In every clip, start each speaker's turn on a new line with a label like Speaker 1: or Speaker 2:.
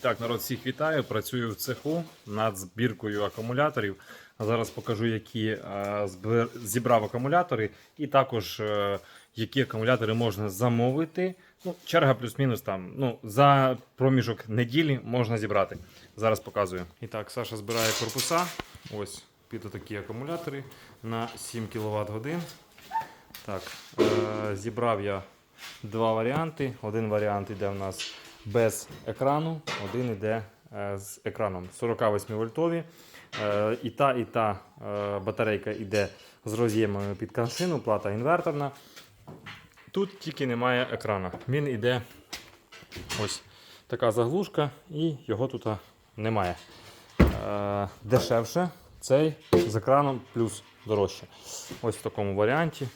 Speaker 1: Так, народ, всіх вітаю. Працюю в цеху над збіркою акумуляторів. Зараз покажу, які е, зібрав акумулятори, і також е, які акумулятори можна замовити. Ну, черга плюс-мінус там. Ну, за проміжок неділі можна зібрати. Зараз показую. І так, Саша збирає корпуса. Ось під такі акумулятори на 7 кВт годин. Так, е, зібрав я два варіанти. Один варіант йде в нас без екрану, один йде е, з екраном 48 вольтові. Е, і та, і та е, батарейка йде з роз'ємами під коншину, плата інверторна. Тут тільки немає екрана. Він йде ось така заглушка, і його тут немає. Дешевше цей з екраном плюс дорожче. Ось в такому варіанті.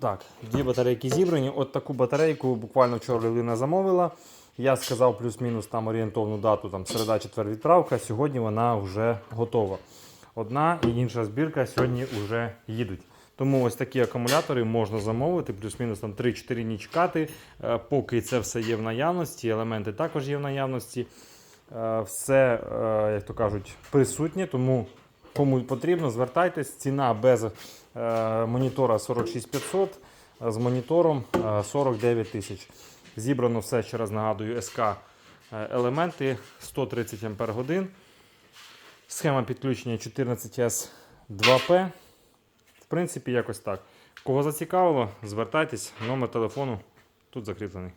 Speaker 1: Так, дві батарейки зібрані. От таку батарейку буквально вчора людина замовила. Я сказав плюс-мінус там орієнтовну дату, там середа, четвер відправка. Сьогодні вона вже готова. Одна і інша збірка сьогодні вже їдуть. Тому ось такі акумулятори можна замовити, плюс-мінус там 3-4 дні чекати, поки це все є в наявності. Елементи також є в наявності. Е, Все, е, як то кажуть, присутнє, тому кому потрібно, звертайтесь. Ціна без е, монітора 46500, з монітором е, 49 тисяч. Зібрано все, ще раз нагадую, СК е, елементи 130 Ампер годин. Схема підключення 14S2P. В принципі, якось так. Кого зацікавило, звертайтесь, номер телефону тут закріплений.